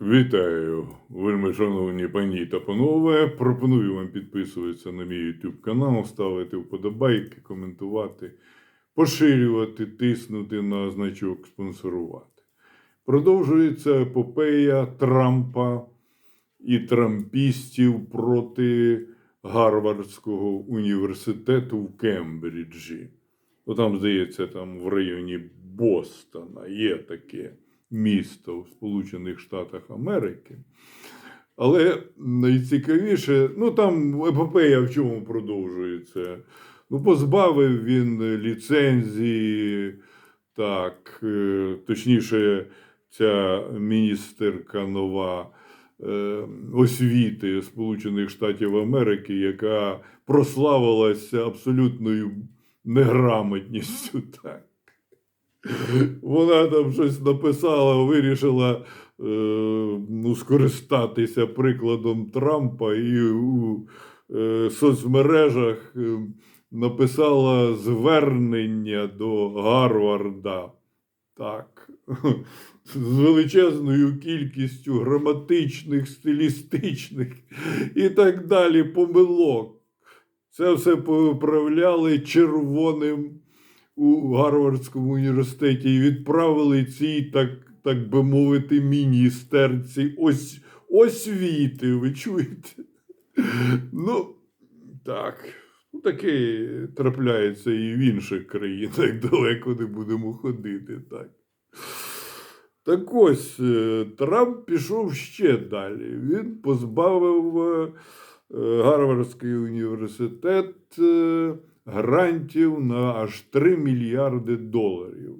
Вітаю, вельми шановні пані та панове. Пропоную вам підписуватися на мій YouTube канал, ставити вподобайки, коментувати, поширювати, тиснути на значок спонсорувати. Продовжується епопея Трампа і трампістів проти Гарвардського університету в Кембриджі. Ну, там, здається, там в районі Бостона є таке місто в Сполучених Штатах Америки. Але найцікавіше, ну там епопея в чому продовжується. Ну, позбавив він ліцензії, так, е, точніше, ця міністерка нова е, освіти Сполучених Штатів Америки, яка прославилася абсолютною неграмотністю. Так. Вона там щось написала, вирішила е, ну, скористатися прикладом Трампа і у е, соцмережах е, написала звернення до Гарварда. Так. З величезною кількістю граматичних, стилістичних і так далі помилок. Це все поправляли червоним у Гарвардському університеті і відправили цій, так, так би мовити, міністерці ось, освіти. Ви чуєте? Ну, так. Ну, таке трапляється і в інших країнах, далеко не будемо ходити. Так, так ось е, Трамп пішов ще далі. Він позбавив е, Гарвардський університет е, грантів на аж 3 мільярди доларів.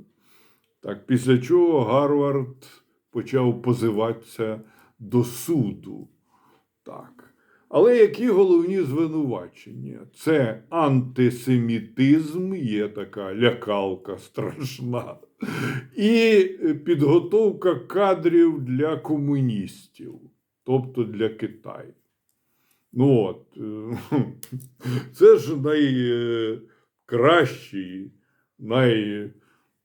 Так, після чого Гарвард почав позиватися до суду. Так. Але які головні звинувачення? Це антисемітизм, є така лякалка страшна, і підготовка кадрів для комуністів, тобто для Китаю. Ну от, е, це ж найкращий, най,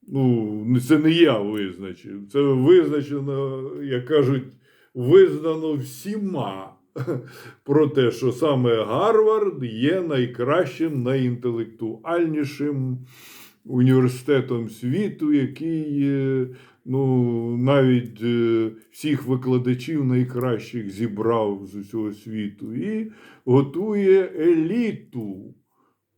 ну, це не я визначив, це визначено, як кажуть, визнано всіма про те, що саме Гарвард є найкращим, найінтелектуальнішим університетом світу, який е, ну, навіть е, всіх викладачів найкращих зібрав з усього світу і готує еліту,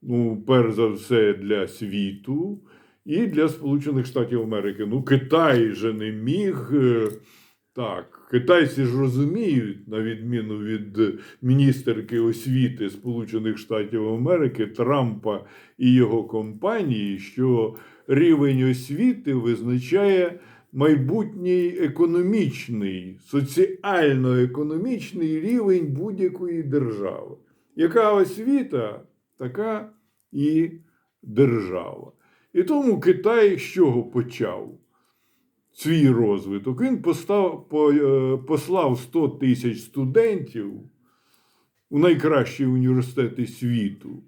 ну, перш за все, для світу. І для Сполучених Штатів Америки. Ну, Китай же не міг. Так, китайці ж розуміють, на відміну від міністерки освіти Сполучених Штатів Америки Трампа і його компанії, що рівень освіти визначає майбутній економічний, соціально-економічний рівень будь-якої держави. Яка освіта, така і держава. І тому Китай з чого почав? Свій розвиток. Він постав, по, е, послав 100 тисяч студентів у найкращі університети світу.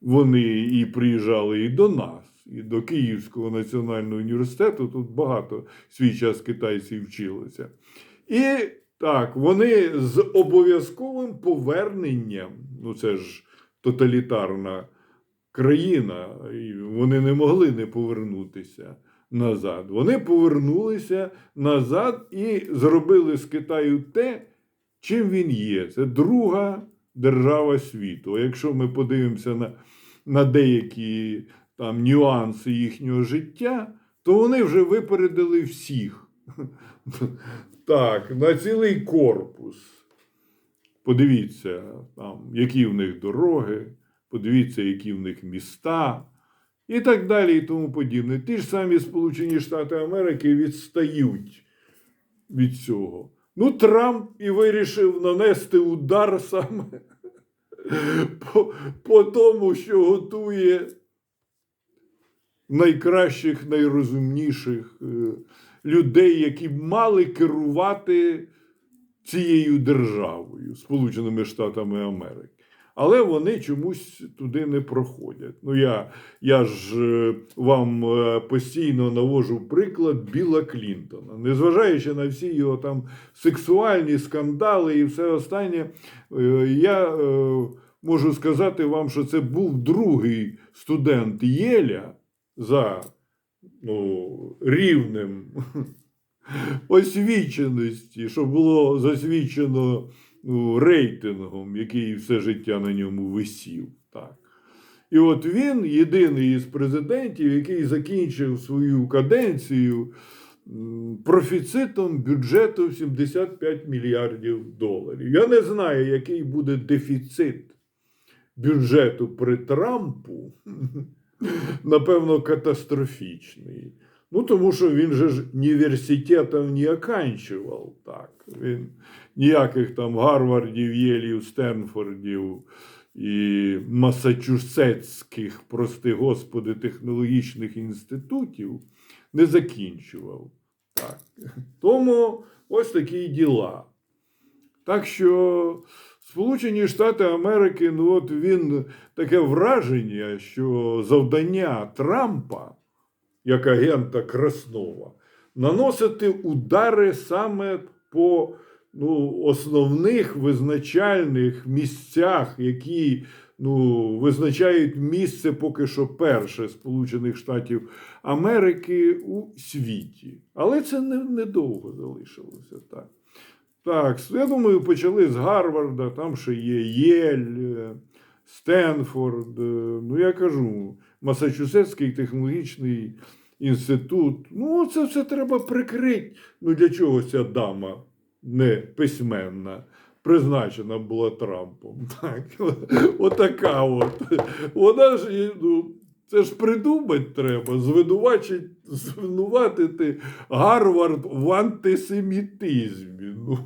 Вони і приїжджали і до нас, і до Київського національного університету. Тут багато свій час китайців вчилося. І так, вони з обов'язковим поверненням, ну це ж тоталітарна країна, і вони не могли не повернутися назад. Вони повернулися назад і зробили з Китаю те, чим він є. Це друга держава світу. Якщо ми подивимося на, на деякі там нюанси їхнього життя, то вони вже випередили всіх. Так, на цілий корпус. Подивіться, там, які в них дороги, подивіться, які в них міста і так далі, і тому подібне. Ті ж самі Сполучені Штати Америки відстають від цього. Ну, Трамп і вирішив нанести удар саме по, по тому, що готує найкращих, найрозумніших е, людей, які б мали керувати цією державою, Сполученими Штатами Америки. Але вони чомусь туди не проходять. Ну, я, я ж е, вам е, постійно навожу приклад Біла Клінтона. Незважаючи на всі його там сексуальні скандали і все останнє, е, я можу сказати вам, що це був другий студент Єля за ну, рівнем освіченості, що було засвідчено рейтингом, який все життя на ньому висів. Так. І от він єдиний із президентів, який закінчив свою каденцію профіцитом бюджету 75 мільярдів доларів. Я не знаю, який буде дефіцит бюджету при Трампу. Напевно, катастрофічний. Ну, тому що він же ж університетів не оканчував. Так. Він ніяких там Гарвардів, Єлів, Стенфордів і Масачусетських, прости господи, технологічних інститутів не закінчував. Так. Тому ось такі діла. Так що Сполучені Штати Америки, ну от він таке враження, що завдання Трампа, як агента Краснова, наносити удари саме по ну, основних визначальних місцях, які ну, визначають місце поки що перше Сполучених Штатів Америки у світі. Але це не- недовго залишилося так. Так, я думаю, почали з Гарварда, там ще є Єль, е, Стенфорд. е, Ну, я кажу, Масачусетський технологічний інститут. Ну, це все треба прикрити. Ну, для чого ця дама не письменна? Призначена була Трампом. Так, отака от. Вона ж ну, це ж придумати треба, звинуватити Гарвард в антисемітизмі. Ну,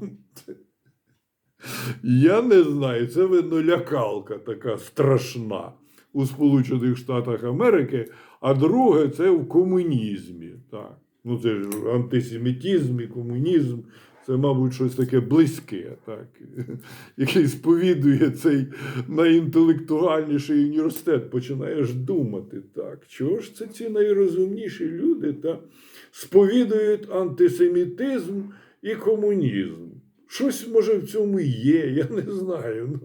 я не знаю, це видно лякалка така страшна у Сполучених Штатах Америки, а друге це в комунізмі. Так. Ну, це ж антисемітизм і комунізм. Це, мабуть, щось таке близьке, так, який сповідує цей найінтелектуальніший університет, починаєш думати, так, чого ж це ці найрозумніші люди та сповідують антисемітизм і комунізм. Щось може в цьому є, я не знаю. Ну,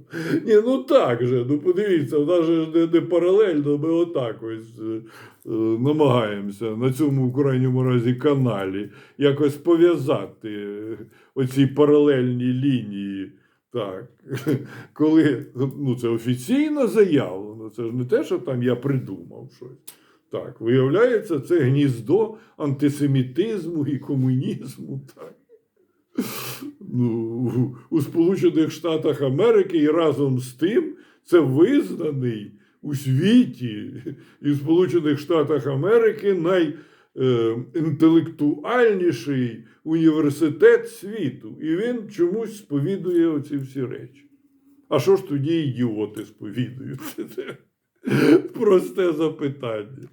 ні, ну так же, ну подивіться, в не, не паралельно, ми отак ось е, е, намагаємося на цьому в крайньому разі каналі якось пов'язати е, оці паралельні лінії. Так, коли ну, це офіційно заявлено, це ж не те, що там я придумав щось. Так, виявляється, це гніздо антисемітизму і комунізму. Так. Ну, у Сполучених Штатах Америки і разом з тим це визнаний у світі і в Сполучених Штатах Америки найінтелектуальніший університет світу. І він чомусь сповідує оці всі речі. А що ж тоді ідіоти сповідують? Це просте запитання.